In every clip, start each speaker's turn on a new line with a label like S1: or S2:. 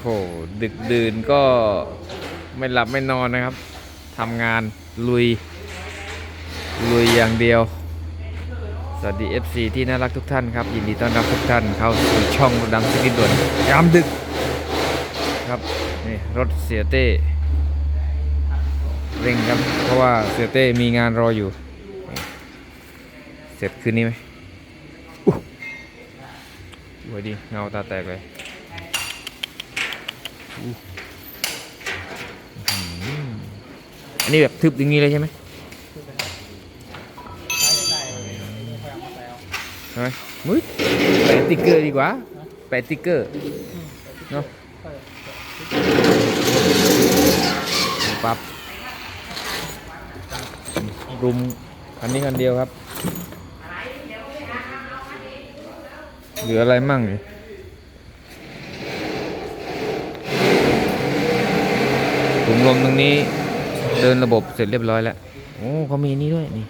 S1: โหดึกดื่นก็ไม่หลับไม่นอนนะครับทำงานลุย ลุยอย่างเดียว สวัสดี FC ที่น่ารักทุกท่านครับ ยินดีต้อนรับทุกท่านเข้าสู่ช่องรถดำสกินด่วนยามดึกครับนี่รถเสียเต้เร่งครับ เพราะว่าเสียเต้มีงานรออยู่ เสร็จคืนนี้ไหมอู้สวยดีเงาตาแตกเลย อันนี้แบบทึบอย่างนี้เลยใช่ไหมใช่ไหมมุ้ยแปะติ๊กเกอร์ดีกว่า แปะติ๊กเกอร์เนาะปั๊บรุมคันนี้คันเดียวครับ เหลืออะไรมั่งนี่ถุ งลมตรงนี้เดินระบบเสร็จเรียบร้อยแล้ว โอ้เขามีนี่ด้วยนี่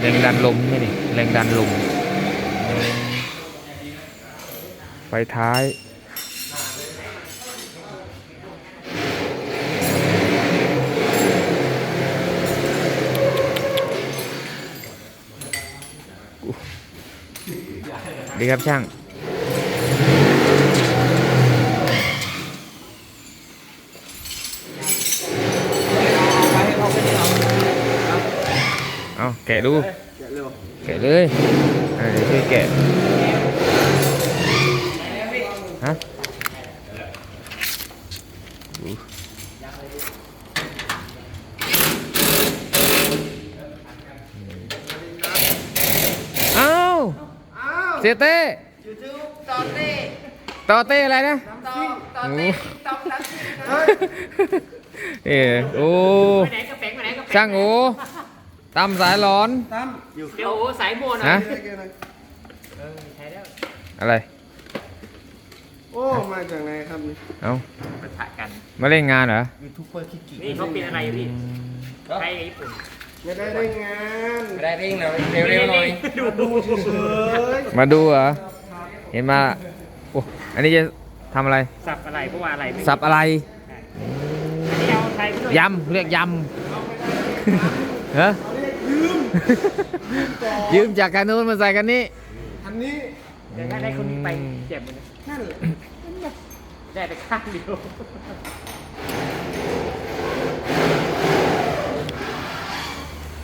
S1: แรงดันลมนี่นี่แรงดันลมอืมไฟท้ายดีครับช่าง เอาแกะดู แกะเลยอะเดี๋ยวช่วยแกะฮะอู้เอ้าเสียเต้
S2: ยูทูบต่อเต้
S1: ต่อเต้อะไรนะ
S2: ต่อต่อเต้ต่อนักซิ่งนะ
S1: เออโอ้
S3: ไปไหนกระเป๋งไปไหนกระเป๋ง
S1: ช่างโอ้ ตำสายร้อน
S2: ตั้ม
S3: เดี๋ยวโอ้สายโมน
S1: ฮะ
S3: เออใช้แล้ว
S1: อะไร
S2: โอ้ มาจากไหนครับนี่
S1: เอา
S3: ปะทะกัน
S1: มาเล่นงานเหรอ
S2: ยูทูบเบอร์คิกิ
S3: นี่เขาเป็นอะไรพี่ใครญี่ปุ่น
S2: ไม่ได้ได้งาน
S3: ได้เร่งหน่อยเร็วๆหน่อยดู
S2: ดูเฉย
S1: มาดูเหรอ เห็นมาโอ้อันนี้จะทำอะไร
S3: สับอะไรเพราะว่าอะไรไม่
S1: สับอะไร
S3: อันนี้เอาไทยไปด้วย
S1: ยำ เรียกยำ ฮะ ยืมจากกันนู้นมาใส่กันนี้
S2: ๆอันนี้
S3: เดี๋ยวถ้าได้คนนี้ไปเจ็บหมดเลย
S2: นั่นแหละ
S3: ได้แต่ข้างเดียว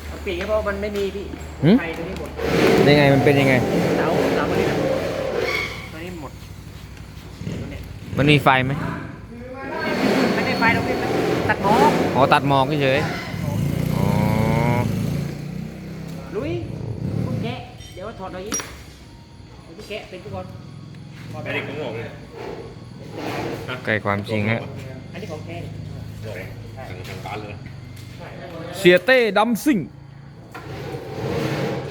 S3: เอาปีกเพราะมันไม่มีพี่
S1: หืม
S3: ไทยตัวนี้หมด
S1: ยังไงมันเป็นยังไง
S3: เสาเสาตัวนี้นะตัวนี้หมดตัวเนี้ย
S1: มันมีไฟไหม
S3: ไม่ได้ไฟเราเป็นตัดหมอก
S1: อ๋อตัดหมอกเฉยๆอ๋อ
S3: ลุยพวกแกะเดี๋ยวถ อดหน่อยอีกเดี๋ยวพวกแกะเป็นทุกคนถอดไป
S1: ใกล้ความจริงฮะ
S3: อันนี้ของแท้
S1: เสียเต้ดัมซิ่ง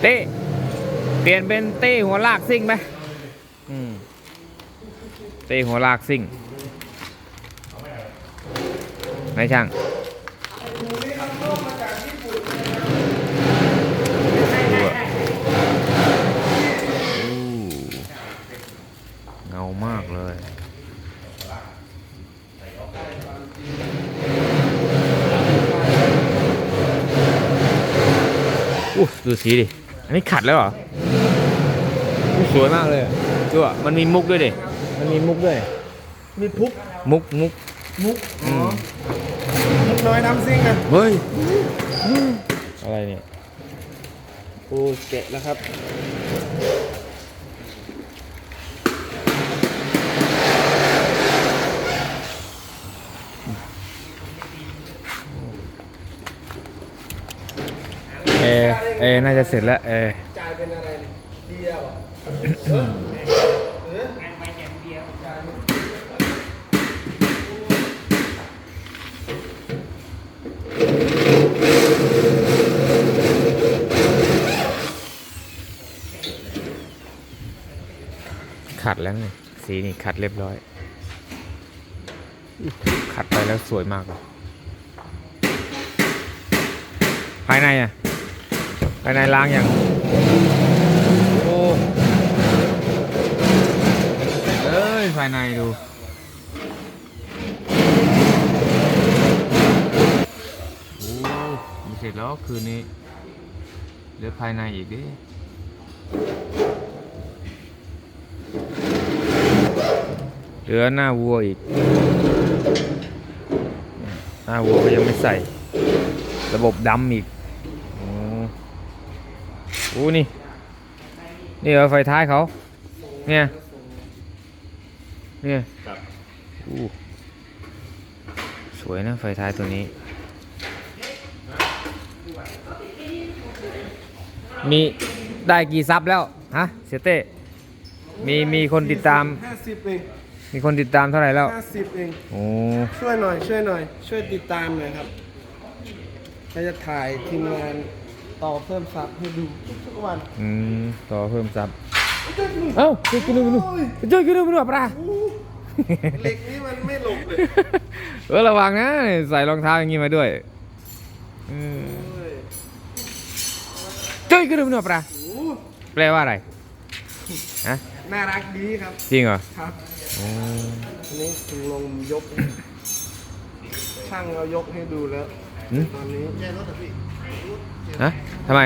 S1: เต้ เปลี่ยนเป็นเต้หัวลากซิ่งไหมอืมเต้หัวลากซิ่งไหนช่างอู้เงามากเลย อู้ ดูสีดิ อันนี้ขัดแล้วเหรออู้สวยมากเลยอะดูอะมันมีมุกด้วยดิ มันมีมุกด้วย
S2: มีพุก
S1: มุกมุก
S2: มุก
S1: อื
S2: อ๋อ
S1: ม
S2: มุกน้อยน้ำซิ่งอะ
S1: เฮ้ย อะไรเนี่ย
S2: โอ้แกะแล้วครับ
S1: อเอร์น่าจะเสร็จแล้วเอร์
S2: จ่ายเป็นอะไรเดียว
S3: งานไปอย่างเดียว
S1: ขัดแล้วนี่สีนี่ขัดเรียบร้อย ขัดไปแล้วสวยมากเลยภายในอะ ภายในล้างอย่างโอ้เฮ้ยภายในดูโอ้มีเสร็จแล้วคืนนี้เหลือภายในอีกดิเหลือหน้าวัวอีก หน้าวัวก็ยังไม่ใส่ ระบบดำอีก อ้นี่ นี่เหรอไฟท้ายเขา เนี่ย เนี่ย
S4: ครับ
S1: อู้สวยนะไฟท้ายตัวนี้ มีได้กี่ซับแล้ว ฮะ เสียเต้ มีมีคนติดตาม
S2: ห้าสิบเอง
S1: มีคนติดตามเท่าไหร่แล้ว
S2: ห้าสิบเอง
S1: โอ้
S2: ช่วยหน่อย ช่วยหน่อย ช่วยติดตามหน่อยครับเราจะถ่ายทีมงาน ต่อเพิ่มซับให้ดูทุกๆวัน
S1: อืมต่อเพิ่มซับเอ้าเจอกินดูกินดูเจอกินดูกินดูปลา
S2: เหล็กนี่มันไม่หลบเลย
S1: เออระวังนะใส่รองเท้าอย่างงี้มาด้วยเออ
S2: เฮ้ย
S1: เจอกินดูกินดูปลา
S2: โอ้
S1: แปลว่าอะไรฮะ
S2: น่ารักดีครับ
S1: จริงเหรอ
S2: ครับ
S1: โอ้
S2: อันนี้ถึงลงยก ช่างเรายกให้ดูแล้ว
S1: หึ
S2: ตอนนี้ย้ายรถเหรอพี่
S1: ฮะทำไม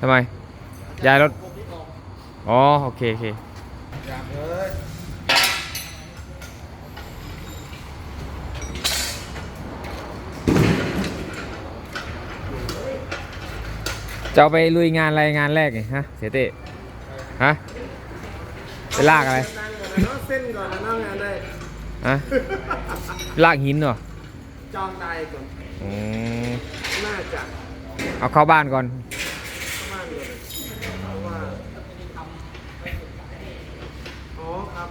S1: ทำไม ย้ายรถ อ๋อ โอเค โอเคจะไปลุยงานอะไรงานแรกไงฮะ เสียเต้ฮะไปลากอะไร
S2: เส้นก่อนนะเน้องงานได้
S1: ฮะลากหินเหรอ
S2: จองไดก่อน
S1: อืม
S2: น่าจะ
S1: เอาเข้าบ้านก่อน
S2: ประมาณเลยเพราะว่าอ๋อครับ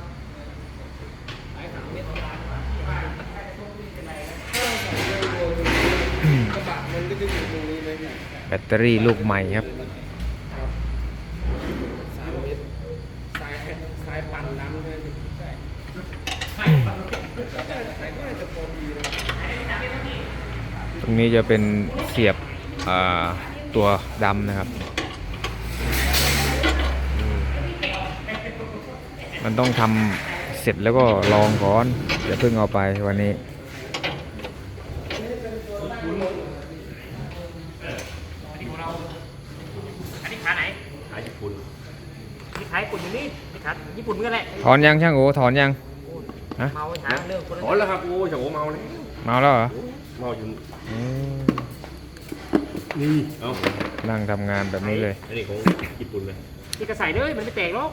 S2: กระบะมันก็จะอยู่ตรงนี้เลยพี่
S1: แบตเตอรี่ลูกใหม่ครับ
S2: สามเมตรสายสายปั่นน้ำเลยใช่ใส่ก็น่าจะพอดีนะ
S1: ตรงนี้จะเป็นเสียบอ่าตัวดำนะครับอืมมันต้องทำเสร็จแล้วก็ลองก่อนอย่าเพิ่งเอาไปวันนี้
S3: อันนี้ขาไหน
S4: อาญี่ปุ่น
S3: นี่ขาญี่ปุ่นอยู่นี่นี่ขาญี่ปุ่นเหมือนกันแหละ
S1: ถอนยังช่างโอถอนยัง ฮะ
S3: เมาไปหาเรื่องคนละ
S4: ถอนแล้วครับโอ้ยโฉเมาเลย
S1: เมาแล้วเหรอ
S4: เมาอยู่
S1: อืม
S4: นี่เอ้า
S1: นั่งทำงานแบบนี้เลย
S4: อันนี้ของญี่ปุ่นเลย
S3: ที่กระใส่เลยมันไม่แตกหรอก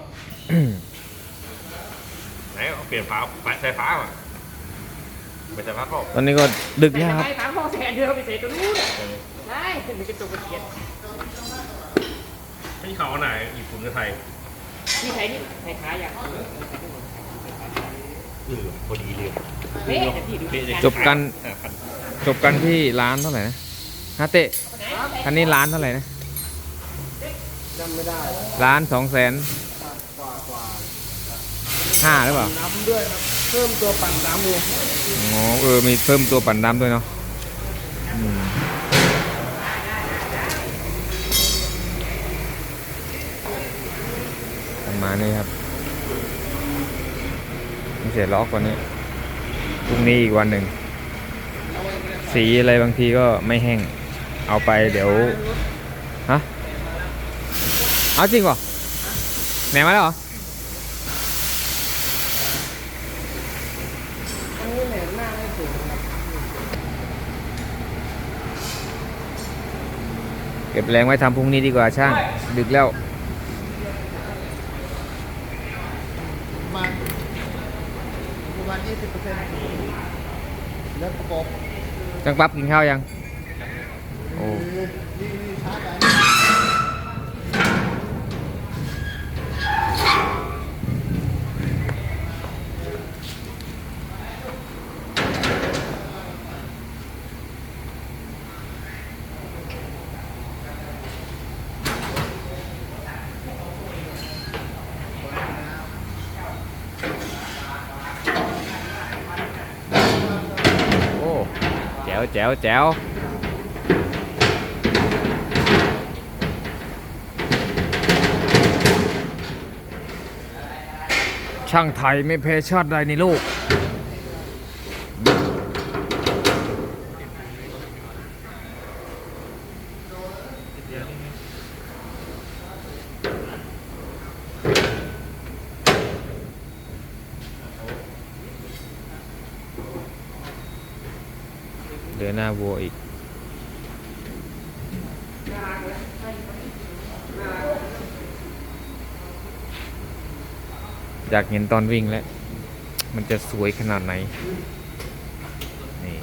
S4: ไหนเอาเปลี่ยนฝาฝาใส่ฝาอะไม่ใส่ฝาก็
S1: ตอนนี้ก็ดึก
S3: แต่
S1: แล้วครับ
S3: ทำไมฝาห้องแสนเดียวไปใส่ตัวนู้นได้มันเป็นตัวกระเทียม
S4: ไม่เขาไหนญี่ปุ่นกับไทย
S3: ที่ใช้นี่ใส่ขาอย่าง
S4: เออพอดีเลย
S3: เป๊ะแต่พี่ดู
S4: เป๊ะเลย
S1: จบกัน
S4: ห้าพัน
S1: จบกันที่ร้านเท่าไหร่นะฮะเตะคันนี้ร้านเท่าไหร่นะ
S2: จำไม่ได้
S1: ร้านสองแสน
S2: กว่ากว่า
S1: ห้าหรือเปล่า
S2: น้ำด้วยครับเพิ่มตัวปั่นน้ำเลย
S1: อ๋อเออมีเพิ่มตัวปั่นน้ำด้วยเนาะอืมประมาณนี้ครับไม่ เสียล็อกว่านี้พรุ่งนี้อีกวันหนึ่ง สีอะไรบางทีก็ไม่แห้ง เอาไปเดี๋ยว ฮะ เอาจริงเหรอแหนมาแล้วเหรอเก็บแรงไว้ทำพรุ่งนี้ดีกว่าช่าง ดึกแล้ว
S2: ประมาณประมาณยี่สิบเปอร์เซ็นต์ แล้วประกบ
S1: จังปั๊บกินข้าวยัง โอ้ แจ๋วแจ๋วช่างไทยไม่แพ้ชาติใดในโลก เดินหน้าวัวอีก อยากเห็นตอนวิ่งแล้ว มันจะสวยขนาดไหน นี่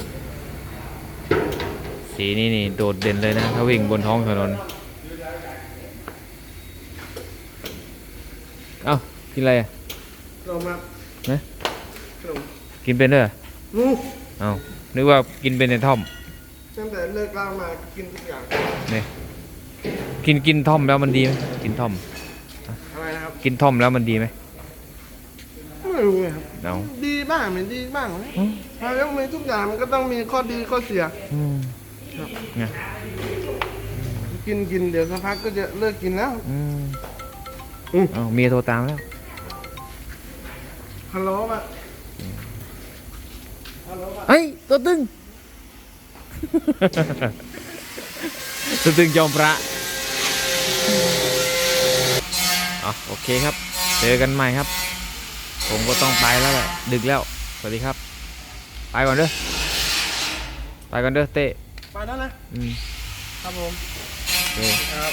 S1: สีนี้นี่โดดเด่นเลยนะ ถ้าวิ่งบนท้องถนน เอ้า กินอะไรอะ
S2: เรามา
S1: นะ
S2: ขนม
S1: กินเป็นด้วยเหรอ
S2: นู
S1: เอ้า นึกว่ากินเป็นในท่อม
S2: ตั้งแต่เลิกเหล้ามากินทุกอย่าง
S1: นี่กินกินท่อมแล้วมันดีไหมกินท่อม
S2: อะไรนะครับ
S1: กินท่อมแล้วมันดีไหม
S2: ไม่รู้เลยครับ
S1: เอา
S2: ดีบ้างไม่ดีบ้างนะ
S1: อืม
S2: แล้วมีทุกอย่างมันก็ต้องมีข้อดีข้อเสีย
S1: อืม
S2: ครับ
S1: ไง
S2: กินกินเดี๋ยวสักพักก็จะเลิกกินแล้ว
S1: อืม
S2: อืม
S1: เอาเมียโทรตามแล้ว
S2: ฮัลโหลป่ะฮัลโหลป่ะ
S1: เฮ้ยตัวตึง ตัวตึงจอมพระอ๋อโอเคครับ เจอกันใหม่ครับ ผมก็ต้องไปแล้วแหละ ดึกแล้ว สวัสดีครับ ไปก่อนเด้อ ไปก่อนเด้อเต้
S2: ไปแล้วนะ
S1: อืม
S2: ครับผม
S1: โอเค
S2: ครับ